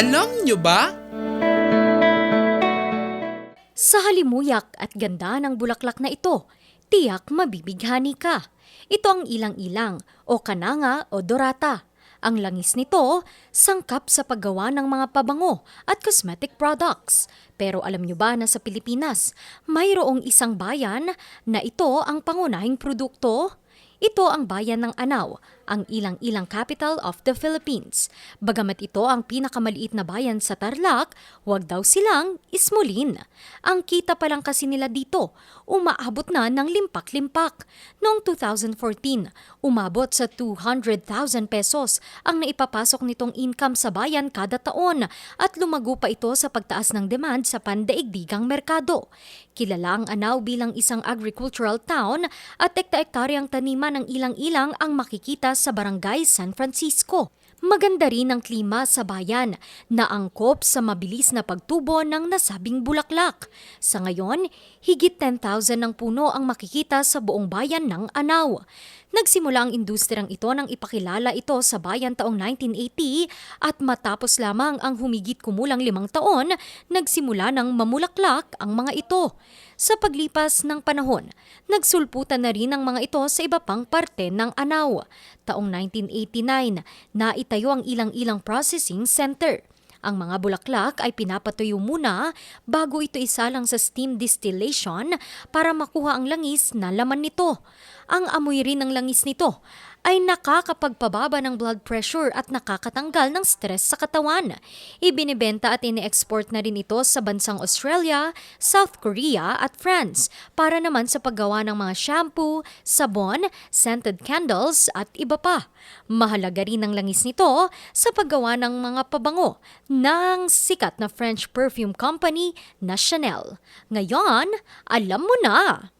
Alam nyo ba? Sa halimuyak at ganda ng bulaklak na ito, tiyak mabibighani ka. Ito ang ilang-ilang o kananga o dorata. Ang langis nito, sangkap sa paggawa ng mga pabango at cosmetic products. Pero alam nyo ba na sa Pilipinas, mayroong isang bayan na ito ang pangunahing produkto? Ito ang bayan ng Anao, ang ilang-ilang capital of the Philippines. Bagamat ito ang pinakamaliit na bayan sa Tarlac, huwag daw silang ismulin. Ang kita pa lang kasi nila dito, umaabot na ng limpak-limpak. Noong 2014, umabot sa 200,000 pesos ang naipapasok nitong income sa bayan kada taon at lumago pa ito sa pagtaas ng demand sa pandaigdigang merkado. Kilala ang Anao bilang isang agricultural town at ekta-ektaryang taniman ng ilang-ilang ang makikita sa barangay San Francisco. Maganda rin ang klima sa bayan na angkop sa mabilis na pagtubo ng nasabing bulaklak. Sa ngayon, higit 10,000 ng puno ang makikita sa buong bayan ng Anao. Nagsimula ang industriyang ito nang ipakilala ito sa bayan taong 1980 at matapos lamang ang humigit kumulang limang taon, nagsimula ng mamulaklak ang mga ito. Sa paglipas ng panahon, nagsulputan na rin ang mga ito sa iba pang parte ng Anao. Taong 1989, naitayo ang ilang-ilang processing center. Ang mga bulaklak ay pinapatuyo muna bago ito isalang sa steam distillation para makuha ang langis na laman nito. Ang amoy rin ng langis nito ay nakakapagpababa ng blood pressure at nakakatanggal ng stress sa katawan. Ibinibenta at ini-export na rin ito sa bansang Australia, South Korea at France para naman sa paggawa ng mga shampoo, sabon, scented candles at iba pa. Mahalaga rin ang langis nito sa paggawa ng mga pabango ng sikat na French perfume company na Chanel. Ngayon, alam mo na!